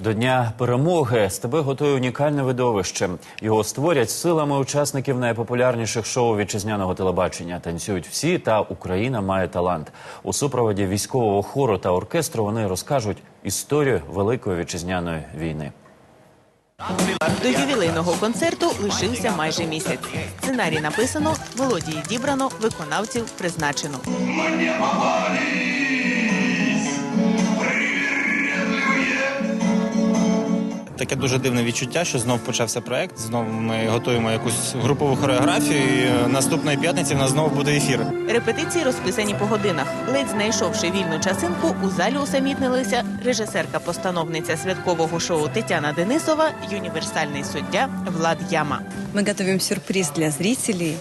До дня перемоги СТБ готує унікальне видовище. Його створять силами учасників найпопулярніших шоу вітчизняного телебачення. Танцюють всі та Україна має талант. У супроводі військового хору та оркестру вони розкажуть історію великої вітчизняної війни. До ювілейного концерту лишився майже місяць. Сценарій написано, мелодії дібрано, виконавців призначено. Таке дуже дивне відчуття, що знов почався проект. Знову ми готуємо якусь групову хореографію. і е, Наступної п'ятниці в нас знову буде ефір. Репетиції розписані по годинах. Ледь знайшовши вільну часинку, у залі усамітнилися режисерка-постановниця святкового шоу Тетяна Денисова, й універсальний суддя Влад Яма. Мы готовим сюрприз для зрителей.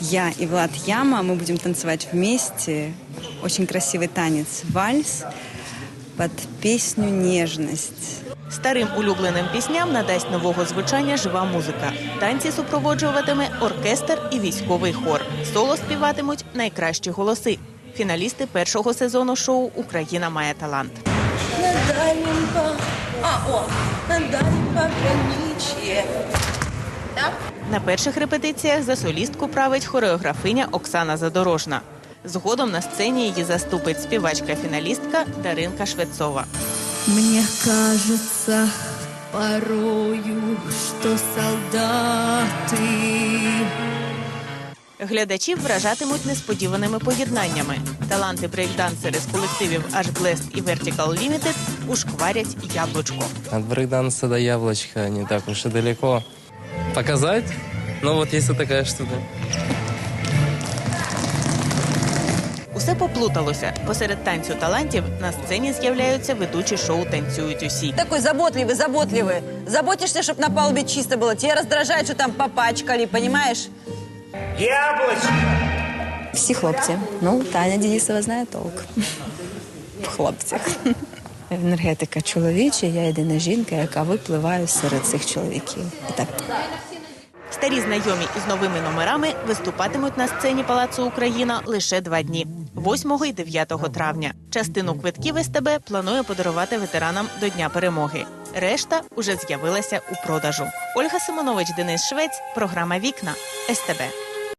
Я и Влад Яма, мы будем танцевать вместе. Очень красивый танец вальс под песню «Нежность». Старим улюбленим пісням надасть нового звучання жива музика. Танці супроводжуватиме оркестр і військовий хор. Соло співатимуть найкращі голоси. Фіналісти першого сезону шоу Україна має талант. На перших репетиціях за солістку править хореографиня Оксана Задорожна. Згодом на сцені її заступить співачка-фіналістка Даринка Швецова. Мне кажется порою, что солдаты Глядачів вражатимуть несподіваними поєднаннями. Таланти брейкдансери з колективів Аж Blessed і Vertical Limited ушкварять яблучко. От брейкданса до яблочка не так уж и далеко. Показать? Ну вот есть вот такая штука. Усе поплуталося. Посеред танцю талантів на сцені з'являються ведучі шоу Танцюють усі. Такой заботливый, заботливый. Заботишься, чтобы на палубе чисто было. Тебя раздражает, что там попачкали, понимаешь? Всі хлопці. Ну, Таня Денисова знає толк. В хлопцях. Енергетика чоловіча, я єдина жінка, яка випливає серед цих чоловіків. І так Старі знайомі із новими номерами виступатимуть на сцені Палацу Україна лише два дні 8 і 9 травня. Частину квитків СТБ планує подарувати ветеранам до Дня перемоги. Решта уже з'явилася у продажу. Ольга Симонович, Денис Швець, програма Вікна СТБ.